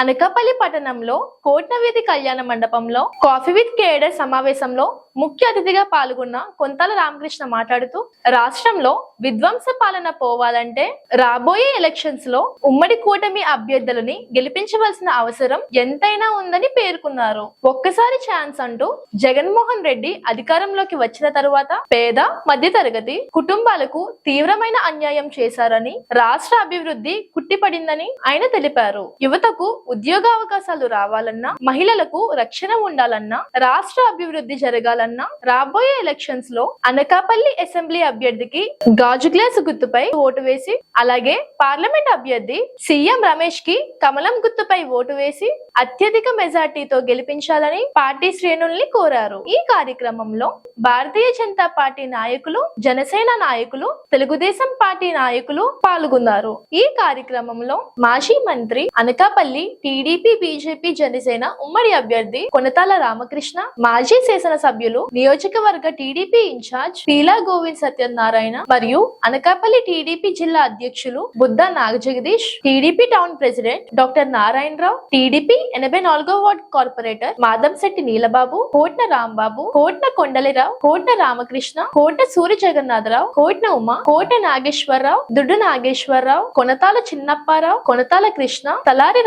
అనకాపల్లి పట్టణంలో కోట్నవీధి కళ్యాణ మండపంలో కాఫీ విత్ కేడర్ సమావేశంలో ముఖ్య అతిథిగా పాల్గొన్న కొంతాల రామకృష్ణ మాట్లాడుతూ రాష్ట్రంలో విధ్వంస పాలన పోవాలంటే రాబోయే ఎలక్షన్స్లో ఉమ్మడి కూటమి అభ్యర్థులని గెలిపించవలసిన అవసరం ఎంతైనా ఉందని పేర్కొన్నారు. ఒక్కసారి ఛాన్స్ అంటూ జగన్మోహన్ రెడ్డి అధికారంలోకి వచ్చిన తరువాత పేద మధ్య తరగతి కుటుంబాలకు తీవ్రమైన అన్యాయం చేశారని రాష్ట్ర అభివృద్ధి కుట్టిపడిందని ఆయన తెలిపారు. యువతకు ఉద్యోగావకాశాలు రావాలన్నా మహిళలకు రక్షణ ఉండాలన్నా రాష్ట్ర అభివృద్ధి జరగాలన్నా రాబోయే ఎలక్షన్స్లో అనకాపల్లి అసెంబ్లీ అభ్యర్థికి గాజు గ్లాస్ గుర్తుపై ఓటు వేసి అలాగే పార్లమెంట్ అభ్యర్థి సీఎం రమేష్కి కమలం గుర్తుపై ఓటు వేసి అత్యధిక మెజార్టీతో గెలిపించాలని పార్టీ శ్రేణుల్ని కోరారు. ఈ కార్యక్రమంలో భారతీయ జనతా పార్టీ నాయకులు జనసేన నాయకులు తెలుగుదేశం పార్టీ నాయకులు పాల్గొన్నారు. ఈ కార్యక్రమంలో మాజీ మంత్రి అనకాపల్లి టీడీపీ బీజేపీ జనసేన ఉమ్మడి అభ్యర్థి కొనతాల రామకృష్ణ మాజీ శాసన సభ్యులు నియోజకవర్గ TDP in charge Peela Govind Satyanarayana మరియు అనకాపల్లి టీడీపీ జిల్లా అధ్యక్షులు Buddha Nagajagadeesh TDP town president doctor Narayanarao TDP ఎనభై నాలుగో ward corporator Madamsetti Neelababu Kotna Rambabu Kotna Kondalirao Kotna Ramakrishna Kotna Surya Jagannatharao Kotna Uma Kota Nageswararao Duddu Nageswararao Konathala Chinnapparao Konathala Krishna Talari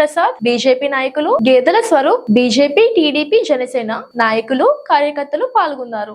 Prasad BJP నాయకులు Gedela Swaroop BJP TDP Janasena నాయకులు కార్యకర్తలు పాల్గొన్నారు.